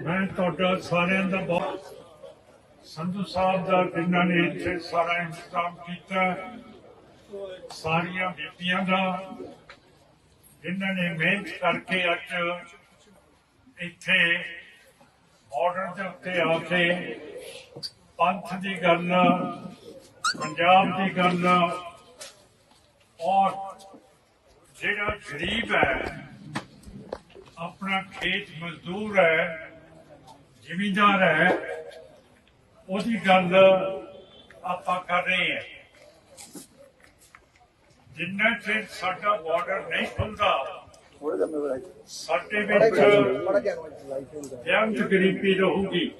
ਮੈਂ ਤੁਹਾਡਾ ਸਾਰਿਆਂ ਦਾ ਬਹੁਤ ਸੰਧੂ ਸਾਹਿਬ ਦਾ ਜਿਨ੍ਹਾਂ ਨੇ ਇੱਥੇ ਸਾਰਾ ਇੰਤਜ਼ਾਮ ਕੀਤਾ, ਸਾਰੀਆਂ ਬੀਬੀਆਂ ਦਾ, ਜਿਨ੍ਹਾਂ ਨੇ ਮਿਹਨਤ ਕਰਕੇ ਅੱਜ ਇੱਥੇ ਬਾਰਡਰ ਦੇ ਉੱਤੇ ਆ ਕੇ ਪੰਥ ਦੀ ਗੱਲ, ਪੰਜਾਬ ਦੀ ਗੱਲ, ਔਰ ਜਿਹੜਾ ਗਰੀਬ ਹੈ, ਆਪਣਾ ਖੇਤ ਮਜ਼ਦੂਰ ਹੈ ਜ਼ਿਮੀਂਦਾਰ ਹੈ ਉਹਦੀ ਗੱਲ ਆਪਾਂ ਕਰ ਰਹੇ ਹਾਂ। ਜਿੰਨਾ ਚਿਰ ਸਾਡਾ ਬਾਰਡਰ ਨਹੀਂ ਖੁੱਲਦਾ ਸਾਡੇ ਵਿੱਚ ਜੰਗ ਗਰੀਬੀ ਰਹੂਗੀ।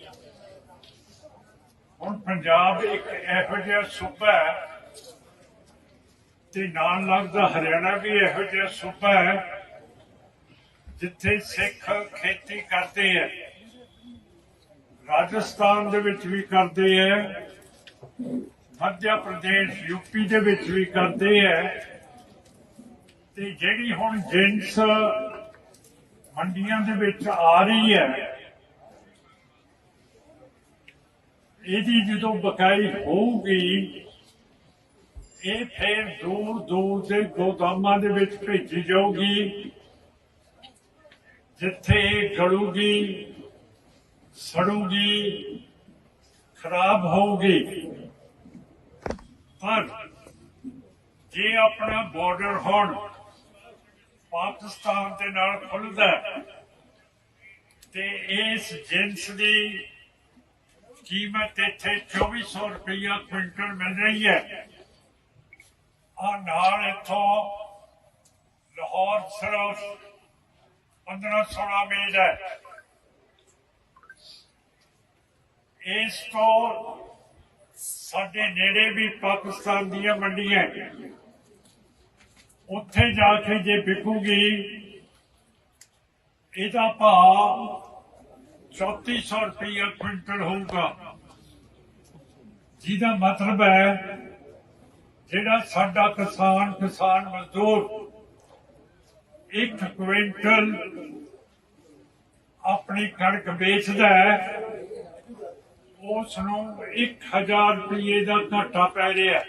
ਹੁਣ ਪੰਜਾਬ ਇੱਕ ਇਹੋ ਜਿਹਾ ਸੂਬਾ ਹੈ ਤੇ ਨਾਲ ਲੱਗਦਾ ਹਰਿਆਣਾ ਵੀ ਇਹੋ ਜਿਹਾ ਸੂਬਾ ਹੈ ਜਿੱਥੇ ਸਿੱਖ ਖੇਤੀ ਕਰਦੇ ਹੈ। ਰਾਜਸਥਾਨ ਦੇ ਵਿੱਚ ਵੀ ਕਰਦੇ ਹੈ ਮੱਧ ਪ੍ਰਦੇਸ਼ ਯੂਪੀ ਦੇ ਵਿੱਚ ਵੀ ਕਰਦੇ ਹੈ ਤੇ ਜਿਹੜੀ ਹੁਣ ਜਿੰਸ ਮੰਡੀਆਂ ਦੇ ਵਿੱਚ ਆ ਰਹੀ ਹੈ ਇਹਦੀ ਜਦੋਂ ਬਕਾਈ ਹੋਊਗੀ, ਇਹ ਫੇਰ ਦੂਰ ਦੂਰ ਦੇ ਗੋਦਾਮਾਂ ਦੇ ਵਿੱਚ ਭੇਜੀ ਜਾਊਗੀ, ਜਿੱਥੇ ਇਹ ਗਲੂਗੀ ਸੜੂਗੀ, ਖਰਾਬ ਹੋਊਗੀ। ਪਰ ਜੇ ਆਪਣਾ ਬਾਰਡਰ ਹੁਣ ਪਾਕਿਸਤਾਨ ਦੇ ਨਾਲ ਖੁੱਲਦਾ ਤੇ ਇਸ ਜਿੰਸ ਦੀ ਕੀਮਤ ਇੱਥੇ 2400 ਰੁਪਇਆ ਕੁਇੰਟਲ ਮਿਲ ਰਹੀ ਹੈ। ਆ ਨਾਲ ਇੱਥੋਂ ਲਾਹੌਰ ਸਿਰਫ 15 16 ਮੀਲ ਹੈ। ਇਸ ਤੋਂ ਸਾਡੇ ਨੇੜੇ ਵੀ ਪਾਕਿਸਤਾਨ ਦੀਆਂ ਮੰਡੀਆਂ ਹੈ। ਉੱਥੇ ਜਾ ਕੇ ਜੇ ਵਿਕੂਗੀ, ਇਹਦਾ ਭਾਅ 3400 ਰੁਪਇਆ ਕੁਇੰਟਲ ਹੋਊਗਾ ਜਿਹਦਾ ਮਤਲਬ ਹੈ ਜਿਹੜਾ ਸਾਡਾ ਕਿਸਾਨ ਕਿਸਾਨ ਮਜ਼ਦੂਰ ਇੱਕ ਕੁਇੰਟਲ ਆਪਣੀ ਕਣਕ ਵੇਚਦਾ ਹੈ ਉਸ ਨੂੰ 1000 ਰੁਪਏ ਦਾ ਘਾਟਾ ਪੈ ਰਿਹਾ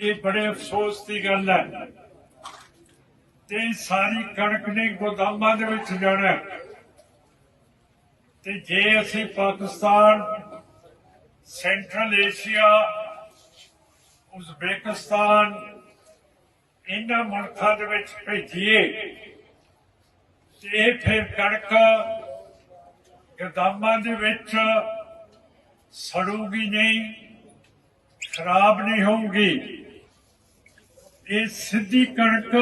ਇਹ ਬੜੇ ਅਫਸੋਸ ਦੀ ਗੱਲ ਹੈ। ਤੇ ਸਾਰੀ ਕਣਕ ਨੇ ਗੋਦਾਮਾਂ ਦੇ ਵਿੱਚ ਜਾਣਾ ਤੇ ਜੇ ਅਸੀਂ ਪਾਕਿਸਤਾਨ, ਸੈਂਟਰਲ ਏਸ਼ੀਆ, ਉਜ਼ਬੇਕਿਸਤਾਨ, ਇਹਨਾਂ ਮੁਲਕਾਂ ਦੇ ਵਿੱਚ ਭੇਜੀਏ, ਤੇ ਇਹ ਫਿਰ ਕਣਕ ਗੋਦਾਮਾਂ ਦੇ ਵਿੱਚ ਸੜੂਗੀ ਨਹੀਂ, ਖਰਾਬ ਨਹੀਂ ਹੋਊਗੀ। ਇਹ ਸਿੱਧੀ ਕਣਕ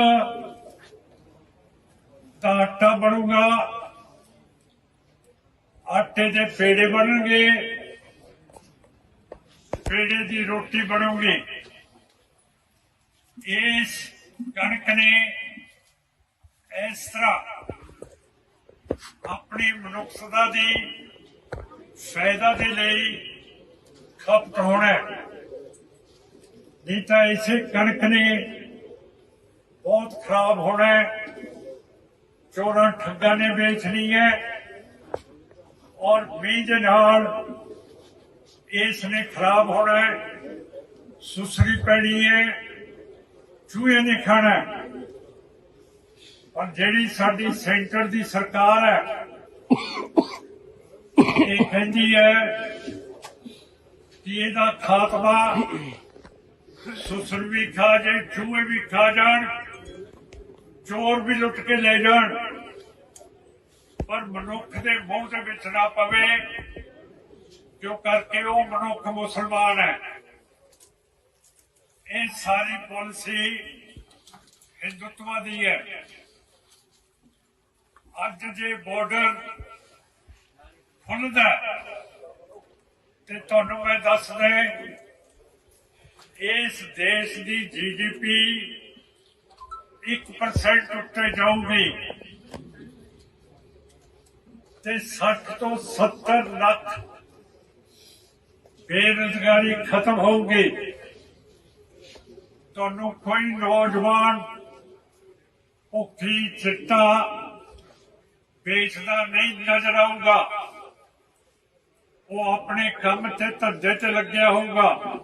ਦਾ ਆਟਾ ਬਣੂਗਾ, ਆਟੇ ਦੇ ਪੇੜੇ ਬਣਨਗੇ, ਪੇੜੇ ਦੀ ਰੋਟੀ ਬਣੂਗੀ। ਇਸ ਕਣਕ ਨੇ ਇਸ ਤਰ੍ਹਾਂ ਆਪਣੀ ਮਨੁੱਖਤਾ ਦੀ ਫਾਇਦਾ ਦੇ ਲਈ ਖਪਤ ਹੋਣਾ ਨਹੀਂ ਤਾਂ ਇਸੇ ਕਣਕ ਨੇ ਬਹੁਤ ਖਰਾਬ ਹੋਣਾ ਚੋਰਾਂ ਠੱਗਾਂ ਨੇ ਵੇਚਣੀ ਹੈ ਔਰ ਬੀਜ ਦੇ ਨਾਲ ਇਸ ਨੇ ਖਰਾਬ ਹੋਣਾ ਸੁਸਰੀ ਪੈਣੀ ਹੈ। ਚੂਹੇ ਨੇ ਖਾਣਾ ਪਰ ਜਿਹੜੀ ਸਾਡੀ ਸੈਂਟਰ ਦੀ ਸਰਕਾਰ ਹੈ, ਇਹ ਕਹਿੰਦੀ ਹੈ ਕਿ ਇਹਦਾ ਖਾਤਮਾ ਸੁਸਰ ਵੀ ਖਾ ਜਾਏ, ਚੂਹੇ ਵੀ ਖਾ ਜਾਣ, ਚੋਰ ਵੀ ਲੁੱਟ ਕੇ ਲੈ ਜਾਣ। ਪਰ ਮਨੁੱਖ ਦੇ ਮੂੰਹ ਦੇ ਵਿੱਚ ਨਾ ਪਵੇ, ਕਿਉਂ ਕਰਕੇ ਉਹ ਮਨੁੱਖ ਮੁਸਲਮਾਨ ਹੈ? ਇਹ ਸਾਰੀ ਪਾਲਿਸੀ ਹਿੰਦੂਤਵਾ ਦੀ ਹੈ। ਅੱਜ ਜੇ ਬਾਰਡਰ ਖੁੱਲਦਾ ਤੇ ਤੁਹਾਨੂੰ ਮੈਂ ਦੱਸਦਾ ਇਸ ਦੇਸ਼ ਦੀ ਜੀਡੀਪੀ 1% ਉੱਤੇ ਜਾਊਗੀ ਤੇ 60 ਤੋਂ 70 ਲੱਖ ਬੇਰੁਜ਼ਗਾਰੀ ਖਤਮ ਹੋਊਗੀ। ਤੁਹਾਨੂੰ ਕੋਈ ਨੌਜਵਾਨ ਭੁੱਖੀ ਚਿੱਟਾ ਵੇਚਦਾ ਨਹੀਂ ਨਜ਼ਰ ਆਊਗਾ। ਉਹ ਆਪਣੇ ਕੰਮ ਤੇ ਧੰਦੇ ਤੇ ਲੱਗਿਆ ਹੋਊਗਾ।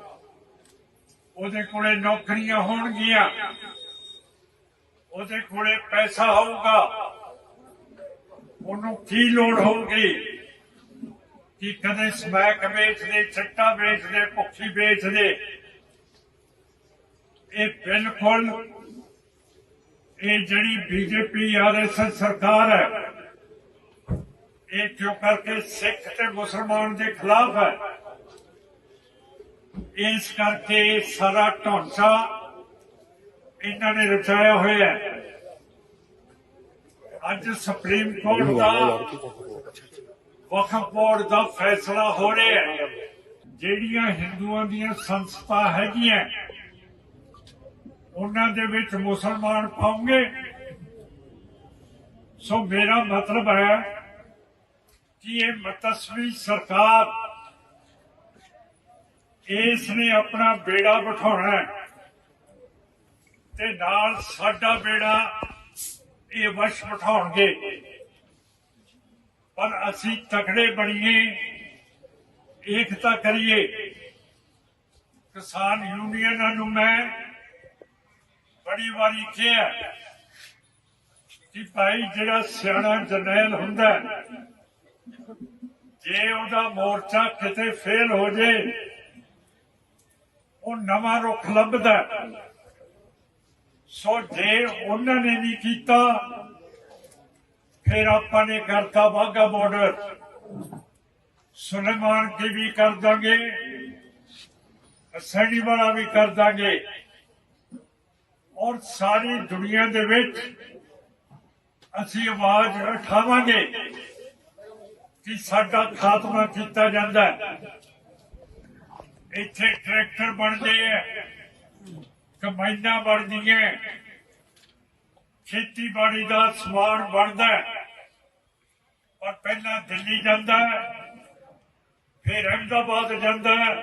ਉਹਦੇ ਕੋਲੇ ਨੌਕਰੀਆਂ ਹੋਣਗੀਆਂ। ਉਹਦੇ ਕੋਲੇ ਪੈਸਾ ਹੋਊਗਾ। ਉਹਨੂੰ ਕੀ ਲੋੜ ਹੋਊਗੀ? ਕਿ ਕਦੇ ਸਮੈਕ ਵੇਚਦੇ ਚੱਟਾ ਵੇਚਦੇ, ਭੁੱਖੀ ਵੇਚਦੇ? ਇਹ ਬਿਲਕੁਲ ਇਹ ਜਿਹੜੀ ਬੀਜੇਪੀ ਆਰਐਸਐਸ ਸਰਕਾਰ ਹੈ ਇਹ ਕਿਉਂ ਕਰਕੇ ਸਿੱਖ ਤੇ ਮੁਸਲਮਾਨ ਦੇ ਖਿਲਾਫ ਹੈ। ਇਸ ਕਰਕੇ ਸਾਰਾ ਢਾਂਚਾ ਇਹਨਾਂ ਨੇ ਰਚਾਇਆ ਹੋਇਆ ਹੈ। ਅੱਜ ਸੁਪਰੀਮ ਕੋਰਟ ਦਾ ਵਕਫ ਬੋਰਡ ਦਾ ਫੈਸਲਾ ਹੋ ਰਿਹਾ ਹੈ। ਜਿਹੜੀਆਂ ਹਿੰਦੂਆਂ ਦੀਆਂ ਸੰਸਥਾ ਹੈਗੀਆਂ ਉਹਨਾਂ ਦੇ ਵਿੱਚ ਮੁਸਲਮਾਨ ਪਾਉਂਗੇ। ਸੋ ਮੇਰਾ ਮਤਲਬ ਹੈ ਕਿ ਇਹ ਮਤਸਵੀ ਸਰਕਾਰ। ਇਸ ਨੇ ਆਪਣਾ ਬੇੜਾ ਬਿਠਾਉਣਾ ਤੇ ਨਾਲ ਸਾਡਾ ਬੇੜਾ ਇਹ ਵਸ਼ ਬਿਠਾਉਣਗੇ। ਪਰ ਅਸੀਂ ਤਕੜੇ ਬਣੀਏ, ਏਕਤਾ ਕਰੀਏ। ਕਿਸਾਨ ਯੂਨੀਅਨਾਂ ਨੂੰ ਮੈਂ ਬੜੀ ਵਾਰੀ ਕਿਹਾ ਕਿ ਭਾਈ ਜਿਹੜਾ ਸਿਆਣਾ ਜਰਨੈਲ ਹੁੰਦਾ ਜੇ ਉਹਦਾ ਮੋਰਚਾ ਕਿਤੇ ਫੇਲ ਹੋ ਜੇ, ਉਹ ਨਵਾਂ ਰੁਖ ਲੱਭਦਾ ਹੈ। ਸੋ ਜੇ ਉਹਨਾਂ ਨੇ ਨਹੀਂ ਕੀਤਾ, ਫਿਰ ਆਪਾਂ ਨੇ ਕਰਤਾ ਵਾਗਾ ਬਾਰਡਰ ਸੁਲੇਮਾਨ ਕੀ ਵੀ ਕਰ ਦਾਂਗੇ ਸੈਣੀ ਵਾਲਾ ਵੀ ਕਰ ਦਾਂਗੇ। ਔਰ ਸਾਰੀ ਦੁਨੀਆ ਦੇ ਵਿੱਚ ਅਸੀਂ ਆਵਾਜ਼ ਉਠਾਵਾਂਗੇ। ਕਿ ਸਾਡਾ ਖਾਤਮਾ ਕੀਤਾ ਜਾਂਦਾ ਇੱਥੇ ਟਰੈਕਟਰ ਬਣਦੇ ਆ ਕਮਾਈਆਂ ਬਣਦੀਆਂ ਖੇਤੀਬਾੜੀ ਦਾ ਸਮਾਨ ਬਣਦਾ ਹੈ। ਪਰ ਪਹਿਲਾਂ ਦਿੱਲੀ ਜਾਂਦਾ ਹੈ, ਫਿਰ ਅਹਿਮਦਾਬਾਦ ਜਾਂਦਾ ਹੈ,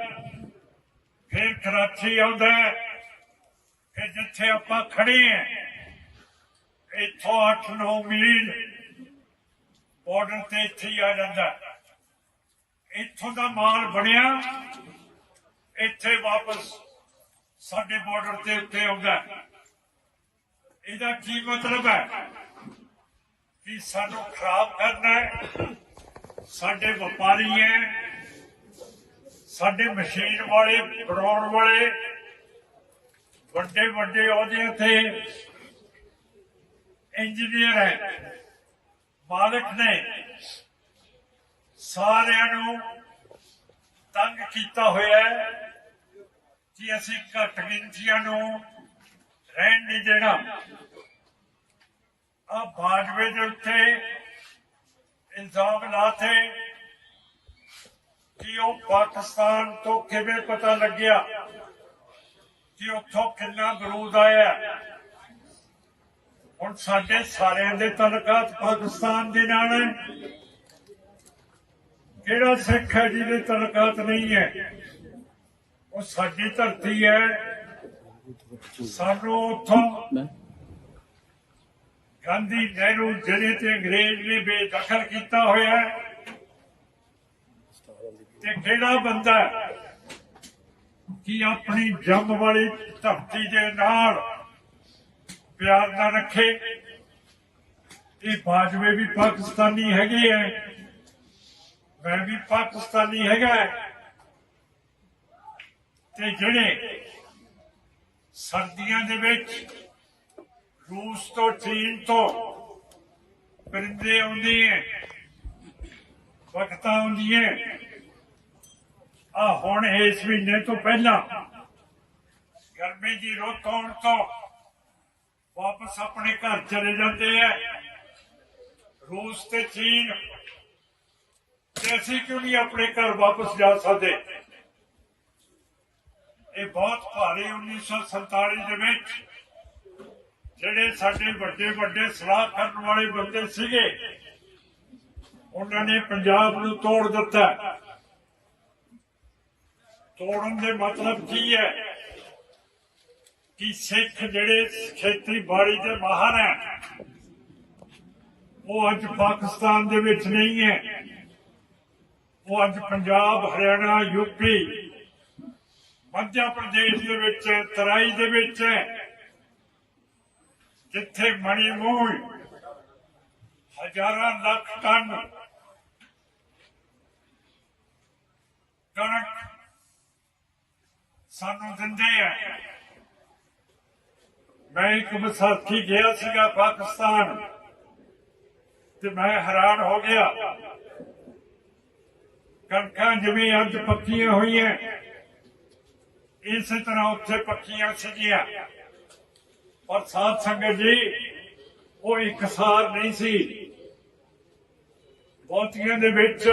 ਫਿਰ ਕਰਾਚੀ ਆਉਂਦਾ ਹੈ, ਫਿਰ ਜਿੱਥੇ ਆਪਾਂ ਖੜੇ ਹਾਂ ਇੱਥੋਂ 8-9 ਮੀਲ ਬਾਰਡਰ ਤੇ ਇੱਥੇ ਹੀ ਆ ਜਾਂਦਾ ਹੈ। ਇੱਥੋਂ ਦਾ ਮਾਲ ਬਣਿਆ, ਇੱਥੇ ਵਾਪਸ ਸਾਡੇ ਬਾਰਡਰ ਤੇ ਉੱਤੇ ਆਉਂਦਾ ਇਹਦਾ ਕੀ ਮਤਲਬ ਹੈ? ਕਿ ਸਾਨੂੰ ਖਰਾਬ ਕਰਨਾ ਹੈ, ਸਾਡੇ ਵਪਾਰੀ ਹੈ, ਸਾਡੇ ਮਸ਼ੀਨ ਵਾਲੇ, ਬਣਾਉਣ ਵਾਲੇ ਵੱਡੇ ਵੱਡੇ ਅਹੁਦਿਆਂ ਤੇ ਇੰਜੀਨੀਅਰ ਹੈ। ਮਾਲਕ ਨੇ ਸਾਰਿਆਂ ਨੂੰ ਤੰਗ ਕੀਤਾ ਹੋਇਆ ਹੈ ਕਿ ਅਸੀਂ ਘੱਟ ਗਿਣਤੀਆਂ ਨੂੰ ਰਹਿਣ ਨਹੀਂ ਦੇਣਾ। ਆ ਬਾਜਵੇ ਦੇ ਉੱਤੇ ਇਲਜ਼ਾਮ ਲਾਤੇ ਕਿ ਉਹ ਪਾਕਿਸਤਾਨ ਤੋਂ ਕਿਵੇਂ ਪਤਾ ਲੱਗਿਆ ਕਿ ਉੱਥੋਂ ਕਿੰਨਾ ਬਰੂਦ ਆਇਆ। ਹੁਣ ਸਾਡੇ ਸਾਰਿਆਂ ਦੇ ਤਲਕਾਤ ਪਾਕਿਸਤਾਨ ਦੇ ਨਾਲ ਹੈ। ਕਿਹੜਾ ਸਿੱਖ ਹੈ ਜਿਹਦੇ ਤਲਕਾਤ ਨਹੀਂ ਹੈ? ਉਹ ਸਾਡੀ ਧਰਤੀ ਹੈ। ਸਾਨੂੰ ਉੱਥੋਂ ਗਾਂਧੀ ਨਹਿਰੂ ਜਿਹੜੇ ਤੇ ਅੰਗਰੇਜ਼ ਨੇ ਬੇਦਖਲ ਕੀਤਾ ਹੋਇਆ ਤੇ ਕਿਹੜਾ ਬੰਦਾ ਕਿ ਆਪਣੀ ਜੰਮ ਵਾਲੀ ਧਰਤੀ ਦੇ ਨਾਲ ਪਿਆਰ ਨਾ ਰੱਖੇ। ਇਹ ਬਾਜਵੇ ਵੀ ਪਾਕਿਸਤਾਨੀ ਹੈਗੇ ਐ। ਮੈਂ ਵੀ ਪਾਕਿਸਤਾਨੀ ਹੈਗਾ ਤੇ ਜਿਹੜੇ ਸਰਦੀਆਂ ਦੇ ਵਿੱਚ ਰੂਸ ਤੋਂ, ਚੀਨ ਤੋਂ ਪਰਿੰਦੇ ਆਉਂਦੇ ਐ, ਵਕਤਾਂ ਆਉਂਦੀਆਂ ਆ ਹੁਣ ਇਸ ਮਹੀਨੇ ਤੋਂ ਪਹਿਲਾਂ ਗਰਮੀ ਦੀ ਰੁੱਤ ਆਉਣ ਤੋਂ ਵਾਪਸ ਆਪਣੇ ਘਰ ਚਲੇ ਜਾਂਦੇ ਐ ਰੂਸ ਤੇ ਚੀਨ। ਤੇ ਅਸੀਂ ਕਿਉਂ ਨਹੀਂ ਆਪਣੇ ਘਰ ਵਾਪਸ ਜਾ ਸਕਦੇ? ਇਹ ਬਹੁਤ ਭਾਰੀ 1947 ਦੇ ਵਿੱਚ ਜਿਹੜੇ ਸਾਡੇ ਵੱਡੇ ਵੱਡੇ ਸਲਾਹ ਕਰਨ ਵਾਲੇ ਬੰਦੇ ਸੀਗੇ, ਉਹਨਾਂ ਨੇ ਪੰਜਾਬ ਨੂੰ ਤੋੜ ਦਿੱਤਾ। ਤੋੜਨ ਦੇ ਮਤਲਬ ਕੀ ਹੈ? ਕਿ ਸਿੱਖ ਜਿਹੜੇ ਖੇਤੀਬਾੜੀ ਦੇ ਮਾਹਰ ਹੈ ਉਹ ਅੱਜ ਪਾਕਿਸਤਾਨ ਦੇ ਵਿੱਚ ਨਹੀਂ ਹੈ। ਉਹ ਅੱਜ ਪੰਜਾਬ ਹਰਿਆਣਾ ਯੂਪੀ ਮੱਧ ਪ੍ਰਦੇਸ਼ ਦੇ ਵਿੱਚ ਹੈ, ਤਰਾਈ ਦੇ ਵਿੱਚ ਹੈ। ਜਿੱਥੇ ਮਣੀ ਮੂਲ ਹਜ਼ਾਰਾਂ ਲੱਖ ਟਨ ਕਣਕ ਸਾਨੂੰ ਦਿੰਦੇ ਆ। ਮੈਂ ਇੱਕ ਵਿਸਾਖੀ ਗਿਆ ਸੀਗਾ ਪਾਕਿਸਤਾਨ ਤੇ ਮੈਂ ਹੈਰਾਨ ਹੋ ਗਿਆ। ਕਣਕਾਂ ਜਿਵੇਂ ਅੱਜ ਪੱਕੀਆਂ ਹੋਈਆਂ, ਇਸੇ ਤਰ੍ਹਾਂ ਉੱਥੇ ਪੱਕੀਆਂ ਸੀਗੀਆਂ। ਪਰ ਸਾਧ ਸੰਗਤ ਜੀ, ਉਹ ਇਕਸਾਰ ਨਹੀਂ ਸੀ। ਬਹੁਤੀਆਂ ਦੇ ਵਿੱਚ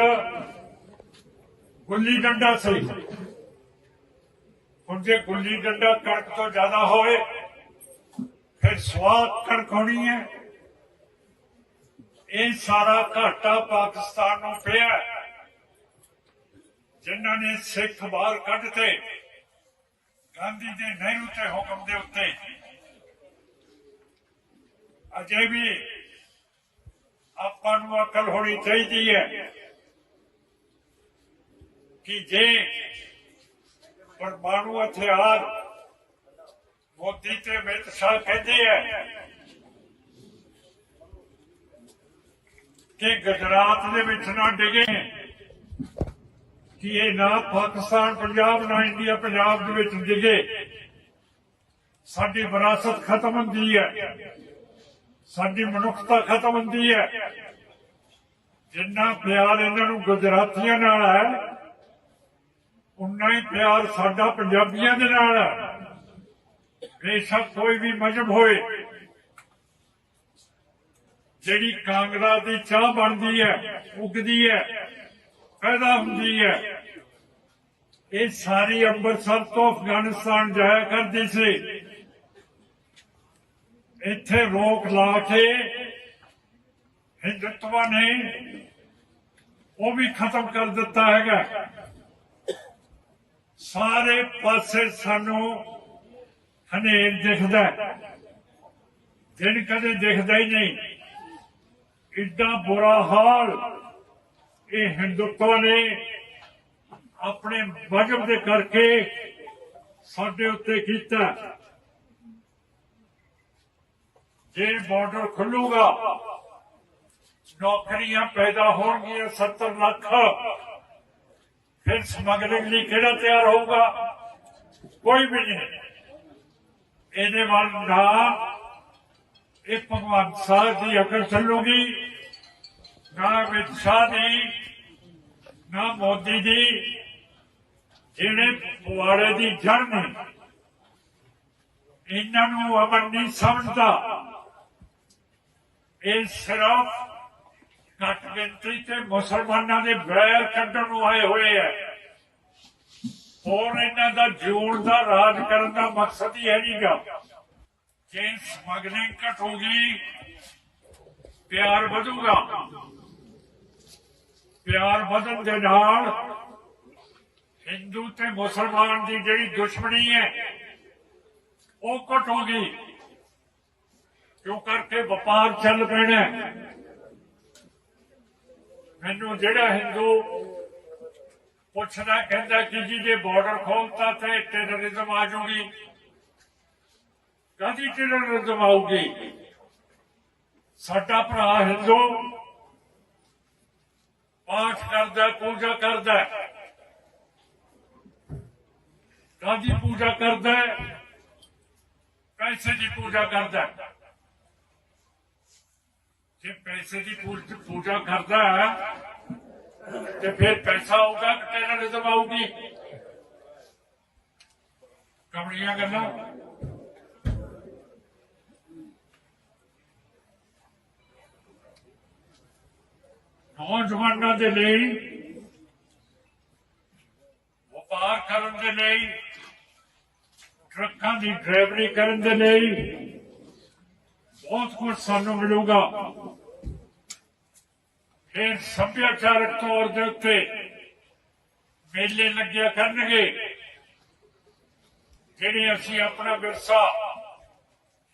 ਗੁੱਲੀ ਡੰਡਾ ਸੀ। ਹੁਣ ਜੇ ਗੁੱਲੀ ਡੰਡਾ ਕਣਕ ਤੋਂ ਜ਼ਿਆਦਾ ਹੋਵੇ ਫਿਰ ਸਵਾਦ ਕਣਕ ਹੋਣੀ ਹੈ ਇਹ ਸਾਰਾ ਘਾਟਾ ਪਾਕਿਸਤਾਨ ਨੂੰ ਪਿਆ ਹੈ। ਜਿਨ੍ਹਾਂ ਨੇ ਸਿੱਖ ਬਾਹਰ ਕੱਢਤੇ ਗਾਂਧੀ ਦੇ ਨਹਿਰੂ ਤੇ ਹੁਕਮ ਦੇ ਉੱਤੇ ਅਜੇ ਵੀ ਆਪਾਂ ਨੂੰ ਅਕਲ ਹੋਣੀ ਚਾਹੀਦੀ ਹੈ ਕਿ ਜੇ ਪਰਮਾਣੂ ਹਥਿਆਰ ਮੋਦੀ ਤੇ ਅਮਿਤ ਸ਼ਾਹ ਕਹਿੰਦੇ ਹੈ ਕਿ ਗੁਜਰਾਤ ਦੇ ਵਿੱਚ ਨਾ ਡਿਗੇ, ਕਿ ਇਹ ਨਾ ਪਾਕਿਸਤਾਨ, ਪੰਜਾਬ, ਨਾ ਇੰਡੀਆ, ਪੰਜਾਬ ਦੇ ਵਿੱਚ ਡਿਗੇ। ਸਾਡੀ ਵਿਰਾਸਤ ਖਤਮ ਹੁੰਦੀ ਹੈ। ਸਾਡੀ ਮਨੁੱਖਤਾ ਖਤਮ ਹੁੰਦੀ ਹੈ। ਜਿੰਨਾ ਪਿਆਰ ਇਹਨਾਂ ਨੂੰ ਗੁਜਰਾਤੀਆਂ ਨਾਲ ਹੈ, ਉਨਾ ਹੀ ਪਿਆਰ ਸਾਡਾ ਪੰਜਾਬੀਆਂ ਦੇ ਨਾਲ ਹੈ। ਬੇਸ਼ੱਕ ਕੋਈ ਵੀ ਮਜਬ ਹੋਏ। ਜਿਹੜੀ ਕਾਂਗੜਾ ਦੀ ਚਾਹ ਬਣਦੀ ਹੈ, ਉਗਦੀ ਹੈ, ਪੈਦਾ ਹੁੰਦੀ ਹੈ, ਇਹ ਸਾਰੀ ਅੰਮ੍ਰਿਤਸਰ ਤੋਂ ਅਫਗਾਨਿਸਤਾਨ ਜਾਇਆ ਕਰਦੀ ਸੀ। ਇੱਥੇ ਰੋਕ ਲਾ ਕੇ ਹਿੰਦੁਤਵਾ ਨੇ ਉਹ ਵੀ ਖਤਮ ਕਰ ਦਿੱਤਾ ਹੈਗਾ। ਸਾਰੇ ਪਾਸੇ ਸਾਨੂੰ ਹਨੇਰ ਦਿਖਦਾ ਦਿਨ ਕਦੇ ਦਿਖਦਾ ਹੀ ਨਹੀਂ। ਇੱਡਾ ਬੁਰਾ ਹਾਲ। ਇਹ ਹਿੰਦੁਤਵ ਨੇ ਆਪਣੇ ਵਜਬ ਦੇ ਕਰਕੇ ਸਾਡੇ ਉੱਤੇ ਕੀਤਾ। ਜੇ ਬਾਰਡਰ ਖੁੱਲੂਗਾ, ਨੌਕਰੀਆਂ ਪੈਦਾ ਹੋਣਗੀਆਂ 70 ਲੱਖ। ਫਿਰ ਸਮਗਲਿੰਗ ਲਈ ਕਿਹੜਾ ਤਿਆਰ ਹੋਊਗਾ? ਕੋਈ ਵੀ ਨਹੀਂ। ਇਹਦੇ ਵੱਲ ਨਾ ਇਹ ਭਗਵਾਨ ਸਾਹਿਬ ਦੀ ਅਕਲ ਚੱਲੂਗੀ। ਨਾ ਅਮਿਤ ਸ਼ਾਹ ਦੀ, ਨਾ ਮੋਦੀ ਦੀ, ਜਿਹੜੇ ਪੁਆੜੇ ਦੀ ਜੜ ਨੇ। ਇਹਨਾਂ ਨੂੰ ਅਮਨ ਨਹੀਂ ਸਮਝਦਾ। ਇਹ ਸਿਰਫ ਘੱਟ ਗਿਣਤੀ ਤੇ ਮੁਸਲਮਾਨਾਂ ਦੇ ਵੈਰ ਕੱਢਣ ਨੂੰ ਆਏ ਹੋਏ ਹੈ। ਹੋਰ ਇਹਨਾਂ ਦਾ ਜੋੜ ਦਾ ਰਾਜ ਕਰਨ ਦਾ ਮਕਸਦ ਹੀ ਹੈ ਨਹੀਂਗਾ ਜੇ ਸਮਗਲਿੰਗ ਘਟੂਗੀ, ਪਿਆਰ ਵਧੂਗਾ। ਪਿਆਰ ਵਧਣ ਦੇ ਨਾਲ ਹਿੰਦੂ ਤੇ ਮੁਸਲਮਾਨ ਦੀ ਜਿਹੜੀ ਦੁਸ਼ਮਣੀ ਹੈ, ਉਹ ਘਟੂਗੀ। ਕਿਉਂ ਕਰਕੇ ਵਪਾਰ ਚੱਲ ਪੈਣਾ ਮੈਨੂੰ ਜਿਹੜਾ ਹਿੰਦੂ ਪੁੱਛਦਾ ਕਹਿੰਦਾ ਕਿ ਜੀ ਜੇ ਬਾਰਡਰ ਖੋਲਤਾ ਤੇ ਟੈਰਰਿਜ਼ਮ ਆ ਜਾਊਗੀ। ਕਾਦੀ ਟੈਰਰਿਜ਼ਮ ਆਊਗੀ? ਸਾਡਾ ਭਰਾ ਹਿੰਦੂ ਪਾਠ ਕਰਦਾ, ਪੂਜਾ ਕਰਦਾ। ਕਾਦੀ ਪੂਜਾ ਕਰਦਾ? ਪੈਸੇ ਦੀ ਪੂਜਾ ਕਰਦਾ। ਜੇ ਪੈਸੇ ਦੀ ਪੂਜ- ਪੂਜਾ ਕਰਦਾ ਤੇ ਫਿਰ ਪੈਸਾ ਆਊਗਾ ਕਿ ਟੈਰਰਿਜ਼ਮ ਆਊਗੀ ਕਮੜੀਆਂ ਗੱਲਾਂ। ਨੌਜਵਾਨਾਂ ਦੇ ਲਈ, ਵਪਾਰ ਕਰਨ ਦੇ ਲਈ, ਟਰੱਕਾਂ ਦੀ ਡਰਾਈਵਰੀ ਕਰਨ ਦੇ ਲਈ ਬਹੁਤ ਕੁਝ ਸਾਨੂੰ ਮਿਲੂਗਾ। ਫਿਰ ਸੱਭਿਆਚਾਰਕ ਤੌਰ ਦੇ ਉੱਤੇ ਮੇਲੇ ਲੱਗਿਆ ਕਰਨਗੇ। ਜਿਹੜੇ ਅਸੀਂ ਆਪਣਾ ਵਿਰਸਾ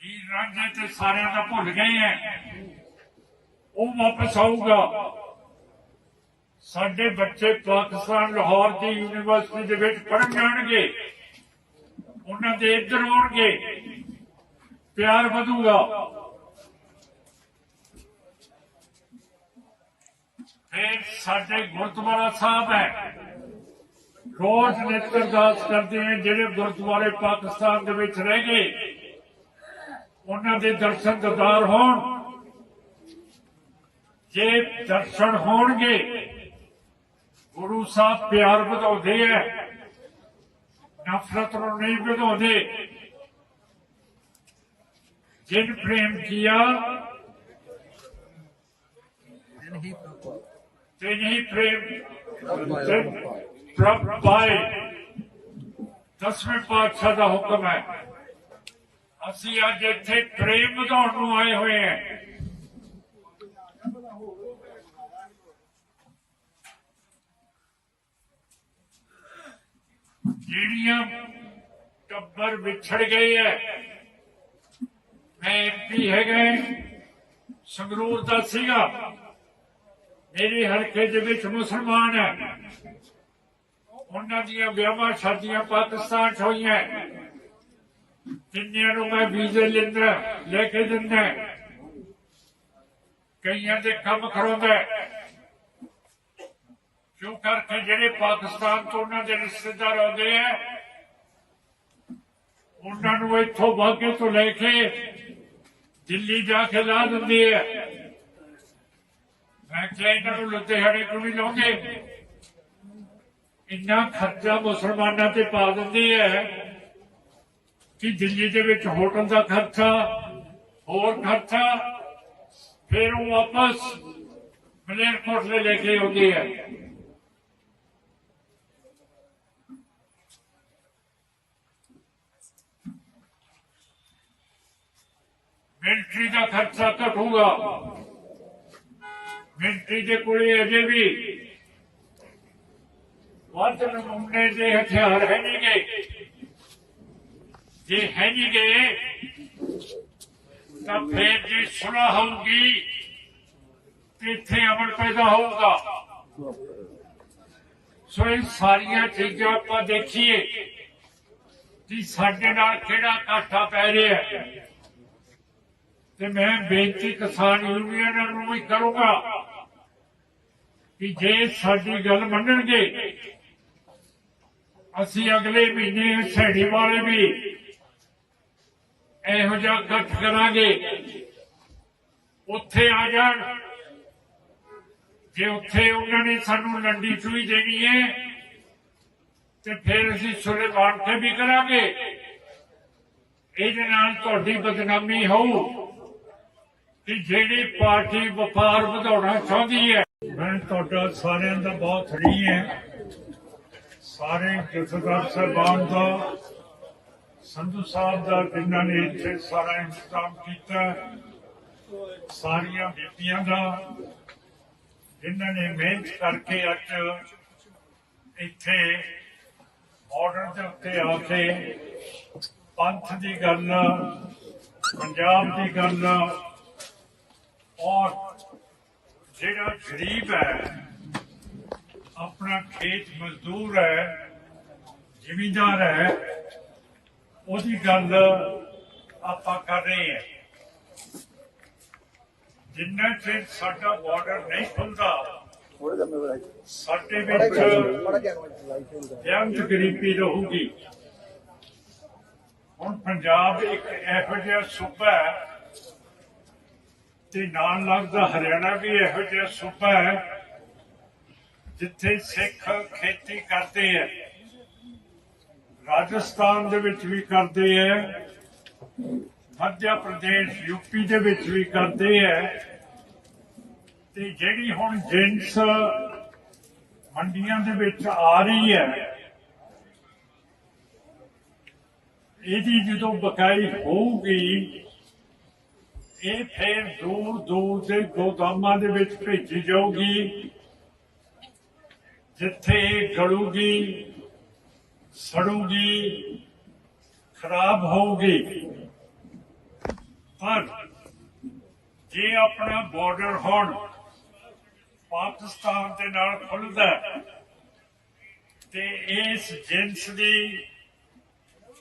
ਹੀਰ ਰਾਂਝੇ ਤੇ ਸਾਰਿਆਂ ਦਾ ਭੁੱਲ ਗਏ ਹੈ, ਉਹ ਵਾਪਸ ਆਊਗਾ। ਸਾਡੇ ਬੱਚੇ ਪਾਕਿਸਤਾਨ, ਲਾਹੌਰ ਦੀ ਯੂਨੀਵਰਸਿਟੀ ਦੇ ਵਿੱਚ ਪੜ੍ਹਨ ਜਾਣਗੇ। ਉਹਨਾਂ ਦੇ ਇੱਧਰ ਆਉਣਗੇ। ਪਿਆਰ ਵਧੂਗਾ। ਫਿਰ ਸਾਡੇ ਗੁਰਦੁਆਰਾ ਸਾਹਿਬ ਹੈ। ਰੋਜ਼ ਨਿਤ ਅਰਦਾਸ ਕਰਦੇ ਨੇ, ਜਿਹੜੇ ਗੁਰਦੁਆਰੇ ਪਾਕਿਸਤਾਨ ਦੇ ਵਿੱਚ ਰਹਿ ਗਏ, ਉਹਨਾਂ ਦੇ ਦਰਸ਼ਨ ਦਰਦਾਰ ਹੋਣ। ਜੇ ਦਰਸ਼ਨ ਹੋਣਗੇ, ਗੁਰੂ ਸਾਹਿਬ ਪਿਆਰ ਵਧਾਉਂਦੇ ਐ ਨਫ਼ਰਤ ਨੂੰ ਨਹੀਂ ਵਧਾਉਂਦੇ। ਜਿਨ ਪ੍ਰੇਮ ਕੀਆ ਤੇ ਨਹੀਂ ਪ੍ਰੇਮ ਤੇ ਦਸਵੇਂ ਪਾਤਸ਼ਾਹ ਦਾ ਹੁਕਮ ਹੈ। ਅਸੀਂ ਅੱਜ ਇੱਥੇ ਪ੍ਰੇਮ ਵਧਾਉਣ ਨੂੰ ਆਏ ਹੋਏ ਹਾਂ। ਜਿਹੜੀਆਂ ਟੱਬਰ ਵਿਛੜ ਗਏ ਐ ਮੈਂ ਐਮਪੀ ਹੈਗਾ, ਸੰਗਰੂਰ ਦਾ ਸੀਗਾ। ਮੇਰੇ ਹਲਕੇ ਦੇ ਵਿੱਚ ਮੁਸਲਮਾਨ ਹੈ। ਉਹਨਾਂ ਦੀਆਂ ਵਿਆਹਾਂ ਸ਼ਾਦੀਆਂ ਪਾਕਿਸਤਾਨ 'ਚ ਹੋਈਆਂ। ਜਿੰਨਿਆਂ ਨੂੰ ਮੈਂ ਵੀਜ਼ੇ ਲੈਂਦਾ, ਲੈ ਕੇ ਦਿੰਦਾ। ਕਈਆਂ ਦੇ ਕੰਮ ਕਰਾਉਂਦਾ। ਕਿਉਂ ਕਰਕੇ ਜਿਹੜੇ ਪਾਕਿਸਤਾਨ ਤੋਂ ਉਹਨਾਂ ਦੇ ਰਿਸ਼ਤੇਦਾਰ ਆਉਂਦੇ ਆ, ਉਹਨਾਂ ਨੂੰ ਇੱਥੋਂ ਬਾਗੇ ਤੋਂ ਲੈ ਕੇ ਦਿੱਲੀ ਜਾ ਕੇ ਲਾ ਦਿੰਦੀ ਹੈ ਮੈਂ ਇਹਨਾਂ ਨੂੰ ਲੁਧਿਆਣੇ ਕਿਉਂ ਨਹੀਂ ਲਾਉਂਦੇ ਇੰਨਾ ਖਰਚਾ ਮੁਸਲਮਾਨਾਂ ਤੇ ਪਾ ਦਿੰਦੀ ਹੈ ਕਿ ਦਿੱਲੀ ਦੇ ਵਿੱਚ ਹੋਟਲ ਦਾ ਖਰਚਾ, ਹੋਰ ਖਰਚਾ, ਫਿਰ ਉਹ ਵਾਪਸ ਮਲੇਰਕੋਟਲੇ ਲੈ ਕੇ ਆਉਂਦੇ ਹੈ। ਮਿਲਟਰੀ ਦਾ ਖਰਚਾ ਘਟੂਗਾ। ਮਿਲਟਰੀ ਦੇ ਕੋਲੇ ਅਜੇ ਵੀ ਵੱਧ ਨਮੂਨੇ ਦੇ ਹਥਿਆਰ ਹੈ ਨਹੀਂ ਜੇ ਹੈ ਨਹੀਂ ਤਾਂ ਫੇਰ ਜੀ ਸੁਣਾ ਹੋਊਗੀ, ਤੇ ਇੱਥੇ ਅਮਨ ਪੈਦਾ ਹੋਊਗਾ। ਸੋ ਇਹ ਸਾਰੀਆਂ ਚੀਜ਼ਾਂ ਆਪਾਂ ਦੇਖੀਏ ਕਿ ਸਾਡੇ ਨਾਲ ਕਿਹੜਾ ਘਾਟਾ ਪੈ ਰਿਹਾ ਤੇ ਮੈਂ ਬੇਨਤੀ ਕਿਸਾਨ ਯੂਨੀਅਨ ਨੂੰ ਵੀ ਕਰੂੰਗਾ ਕਿ ਜੇ ਸਾਡੀ ਗੱਲ ਮੰਨਣਗੇ, ਅਸੀਂ ਅਗਲੇ ਮਹੀਨੇ ਸਹਿੜੀ ਵਾਲੇ ਵੀ ਇਹੋ ਜਿਹਾ ਇਕੱਠ ਕਰਾਂਗੇ। ਉੱਥੇ ਆ ਜਾਣ। ਜੇ ਉੱਥੇ ਉਹਨਾਂ ਨੇ ਸਾਨੂੰ ਲੰਡੀ ਚੂਈ ਦੇਣੀ ਹੈ, ਤੇ ਫਿਰ ਅਸੀਂ ਸੁਲੇਮਾਨ ਤੇ ਵੀ ਕਰਾਂਗੇ। ਇਹਦੇ ਨਾਲ ਤੁਹਾਡੀ ਬਦਨਾਮੀ ਹੋਊ ਕਿ ਜਿਹੜੀ ਪਾਰਟੀ ਵਪਾਰ ਵਧਾਉਣਾ ਚਾਹੁੰਦੀ ਹੈ ਮੈਂ ਤੁਹਾਡਾ ਸਾਰਿਆਂ ਦਾ ਬਹੁਤ ਰੀ ਹੈ। ਸਾਰੇ ਜਥੇਦਾਰ ਸਾਹਿਬਾਨ ਦਾ, ਸੰਧੂ ਸਾਹਿਬ ਦਾ, ਜਿਨ੍ਹਾਂ ਨੇ ਇੱਥੇ ਸਾਰਾ ਇੰਤਜ਼ਾਮ ਕੀਤਾ, ਸਾਰੀਆਂ ਬੀਬੀਆਂ ਦਾ, ਜਿਨ੍ਹਾਂ ਨੇ ਮਿਹਨਤ ਕਰਕੇ ਅੱਜ ਇੱਥੇ ਬਾਰਡਰ ਦੇ ਉੱਤੇ ਆ ਕੇ ਪੰਥ ਦੀ ਗੱਲ ਪੰਜਾਬ ਦੀ ਗੱਲ ਔਰ ਜਿਹੜਾ ਗਰੀਬ ਹੈ ਆਪਣਾ ਖੇਤ ਮਜ਼ਦੂਰ ਹੈ ਜ਼ਿਮੀਂਦਾਰ ਹੈ ਉਹਦੀ ਗੱਲ ਆਪਾਂ ਕਰ ਰਹੇ ਹਾਂ। ਜਿੰਨਾ ਚਿਰ ਸਾਡਾ ਬਾਰਡਰ ਨਹੀਂ ਖੁੱਲਦਾ ਸਾਡੇ ਵਿੱਚ ਬੇਅੰਤ ਗਰੀਬੀ ਰਹੂਗੀ। ਹੁਣ ਪੰਜਾਬ ਇੱਕ ਇਹੋ ਜਿਹਾ ਸੂਬਾ ਹੈ ਤੇ ਨਾਲ ਲੱਗਦਾ ਹਰਿਆਣਾ ਵੀ ਇਹੋ ਜਿਹਾ ਸੂਬਾ ਹੈ, ਜਿੱਥੇ ਸਿੱਖ ਖੇਤੀ ਕਰਦੇ ਹੈ, ਰਾਜਸਥਾਨ ਦੇ ਵਿੱਚ ਵੀ ਕਰਦੇ ਹੈ ਮੱਧ ਪ੍ਰਦੇਸ਼ ਯੂਪੀ ਦੇ ਵਿੱਚ ਵੀ ਕਰਦੇ ਹੈ, ਤੇ ਜਿਹੜੀ ਹੁਣ ਜਿੰਸ ਮੰਡੀਆਂ ਦੇ ਵਿੱਚ ਆ ਰਹੀ ਹੈ, ਇਹਦੀ ਜਦੋਂ ਬਕਾਈ ਹੋਊਗੀ ਇਹ ਫੇਰ ਦੂਰ ਦੂਰ ਦੇ ਗੋਦਾਮਾਂ ਦੇ ਵਿੱਚ ਭੇਜੀ ਜਾਊਗੀ, ਜਿੱਥੇ ਇਹ ਗਲੂਗੀ ਸੜੂਗੀ, ਖਰਾਬ ਹੋਊਗੀ। ਪਰ ਜੇ ਆਪਣਾ ਬਾਰਡਰ ਹੁਣ ਪਾਕਿਸਤਾਨ ਦੇ ਨਾਲ ਖੁੱਲਦਾ ਤੇ ਇਸ ਜਿੰਸ ਦੀ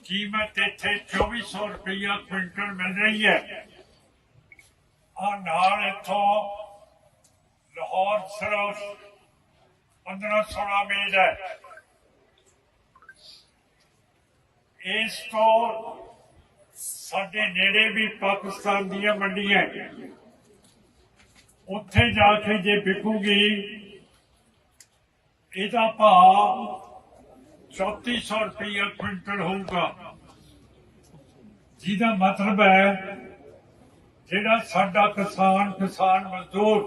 ਕੀਮਤ ਇੱਥੇ 2400 ਰੁਪਇਆ ਕੁਇੰਟਲ ਮਿਲ ਰਹੀ ਹੈ। ਆ ਨਾਲ ਇੱਥੋਂ ਲਾਹੌਰ ਸਿਰਫ 1516 ਮੀਲ ਹੈ ਇਸ ਤੋਂ ਸਾਡੇ ਨੇੜੇ ਵੀ ਪਾਕਿਸਤਾਨ ਦੀਆਂ ਮੰਡੀਆਂ ਹੈ। ਉੱਥੇ ਜਾ ਕੇ ਜੇ ਵਿਕੂਗੀ, ਇਹਦਾ ਭਾਅ 3400 ਰੁਪਇਆ ਕੁਇੰਟਲ ਹੋਊਗਾ ਜਿਹਦਾ ਮਤਲਬ ਹੈ ਜਿਹੜਾ ਸਾਡਾ ਕਿਸਾਨ ਕਿਸਾਨ ਮਜ਼ਦੂਰ,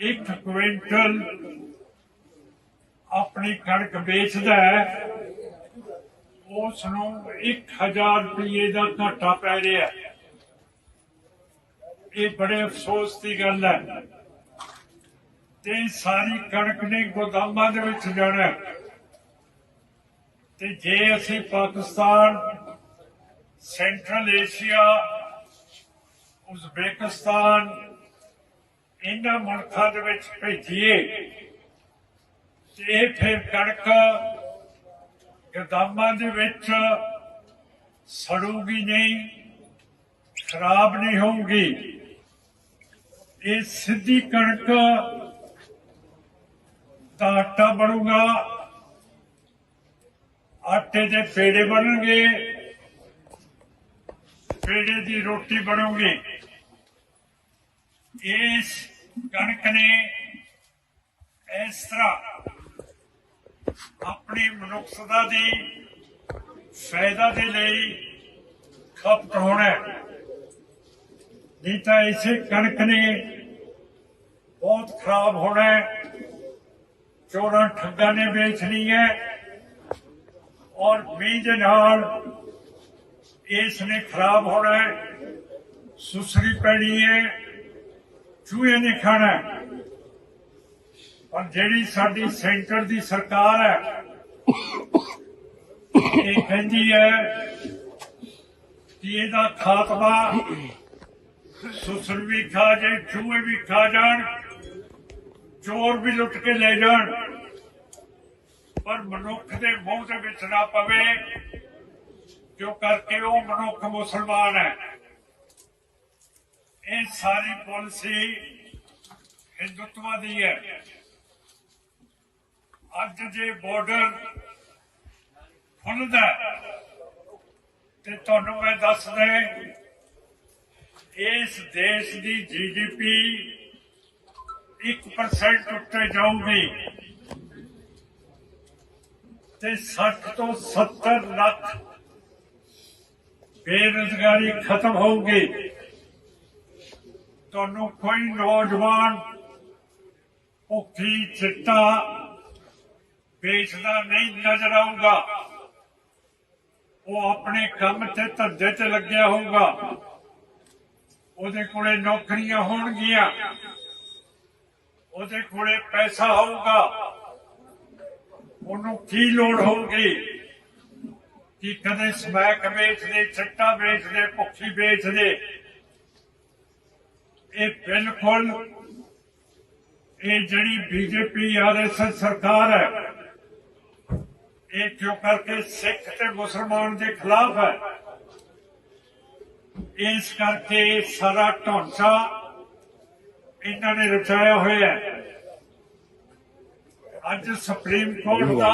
ਇੱਕ ਕੁਇੰਟਲ ਆਪਣੀ ਕਣਕ ਵੇਚਦਾ ਹੈ ਉਸ ਨੂੰ 1000 ਰੁਪਏ ਦਾ ਘਾਟਾ ਪੈ ਰਿਹਾ ਇਹ ਬੜੇ ਅਫਸੋਸ ਦੀ ਗੱਲ ਹੈ ਤੇ ਸਾਰੀ ਕਣਕ ਨੇ ਗੋਦਾਮਾਂ ਦੇ ਵਿੱਚ ਜਾਣਾ ਤੇ ਜੇ ਅਸੀਂ ਪਾਕਿਸਤਾਨ, ਸੈਂਟਰਲ ਏਸ਼ੀਆ ਉਜ਼ਬੇਕਿਸਤਾਨ ਇਹਨਾਂ ਮੁਲਕਾਂ ਦੇ ਵਿੱਚ ਭੇਜੀਏ ਤੇ ਇਹ ਫਿਰ ਕਣਕ ਗੋਦਾਮਾਂ ਦੇ ਵਿੱਚ ਸੜੂਗੀ ਨਹੀਂ, ਖਰਾਬ ਨਹੀਂ ਹੋਊਗੀ। ਇਹ ਸਿੱਧੀ ਕਣਕ ਦਾ ਆਟਾ ਬਣੂਗਾ, ਆਟੇ ਦੇ ਪੇੜੇ ਬਣਨਗੇ, ਪੇੜੇ ਦੀ ਰੋਟੀ ਬਣੂਗੀ। ਇਸ ਕਣਕ ਨੇ ਇਸ ਤਰ੍ਹਾਂ ਆਪਣੀ ਮਨੁੱਖਤਾ ਦੀ ਫਾਇਦਾ ਦੇ ਲਈ ਖਪਤ ਹੋਣਾ ਨਹੀਂ ਤਾਂ ਇਸੇ ਕਣਕ ਨੇ ਬਹੁਤ ਖਰਾਬ ਹੋਣਾ ਚੋਰਾਂ ਠੱਗਾਂ ਨੇ ਵੇਚਣੀ ਹੈ ਔਰ ਮੀਂਹ ਦੇ ਨਾਲ ਇਸ ਨੇ ਖਰਾਬ ਹੋਣਾ ਸੁਸਰੀ ਪੈਣੀ ਹੈ। ਚੂਹੇ ਨੇ ਖਾਣਾ। ਪਰ ਜਿਹੜੀ ਸਾਡੀ ਸੈਂਟਰ ਦੀ ਸਰਕਾਰ ਹੈ, ਇਹ ਕਹਿੰਦੀ ਹੈ ਕਿ ਇਹਦਾ ਖਾਤਮਾ ਸੁਸਰ ਵੀ ਖਾ ਜਾਏ ਚੂਹੇ ਵੀ ਖਾ ਜਾਣ, ਚੋਰ ਵੀ ਲੁੱਟ ਕੇ ਲੈ ਜਾਣ। ਪਰ ਮਨੁੱਖ ਦੇ ਮੂੰਹ ਦੇ ਵਿੱਚ ਨਾ ਪਵੇ, ਕਿਉਂ ਕਰਕੇ ਉਹ ਮਨੁੱਖ ਮੁਸਲਮਾਨ ਹੈ? ਇਹ ਸਾਰੀ ਪਾਲਿਸੀ ਹਿੰਦੁੱਤਵਾ ਦੀ ਹੈ। ਅੱਜ ਜੇ ਬਾਰਡਰ ਖੁੱਲਦਾ ਤੇ ਤੁਹਾਨੂੰ ਮੈਂ ਦਸਦੇ ਇਸ ਦੇਸ਼ ਦੀ ਜੀਡੀਪੀ 1% ਉੱਤੇ ਜਾਊਗੀ ਤੇ 60 ਤੋਂ 70 ਲੱਖ ਬੇਰੁਜ਼ਗਾਰੀ ਖਤਮ ਹੋਊਗੀ। ਤੁਹਾਨੂੰ ਕੋਈ ਨੌਜਵਾਨ ਭੁੱਖੀ, ਚਿੱਟਾ ਵੇਚਦਾ ਨਹੀਂ ਨਜ਼ਰ ਆਊਗਾ। ਉਹ ਆਪਣੇ ਕੰਮ ਤੇ ਧੰਦੇ ਤੇ ਲੱਗਿਆ ਹੋਊਗਾ। ਉਹਦੇ ਕੋਲੇ ਨੌਕਰੀਆਂ ਹੋਣਗੀਆਂ। ਉਹਦੇ ਕੋਲੇ ਪੈਸਾ ਹੋਊਗਾ। ਉਹਨੂੰ ਕੀ ਲੋੜ ਹੋਊਗੀ? ਕਿ ਕਦੇ ਸਮੈਕ ਵੇਚਦੇ, ਚਿੱਟਾ ਵੇਚਦੇ, ਭੁੱਖੀ ਵੇਚਦੇ? ਇਹ ਬਿਲਕੁਲ ਇਹ ਜਿਹੜੀ ਬੀਜੇਪੀ ਆਰਐਸਐਸ ਸਰਕਾਰ ਹੈ ਇਹ ਕਿਉਂ ਕਰਕੇ ਸਿੱਖ ਤੇ ਮੁਸਲਮਾਨ ਦੇ ਖਿਲਾਫ ਹੈ। ਇਸ ਕਰਕੇ ਸਾਰਾ ਢਾਂਚਾ ਇਹਨਾਂ ਨੇ ਰਚਾਇਆ ਹੋਇਆ ਹੈ। ਅੱਜ ਸੁਪਰੀਮ ਕੋਰਟ ਦਾ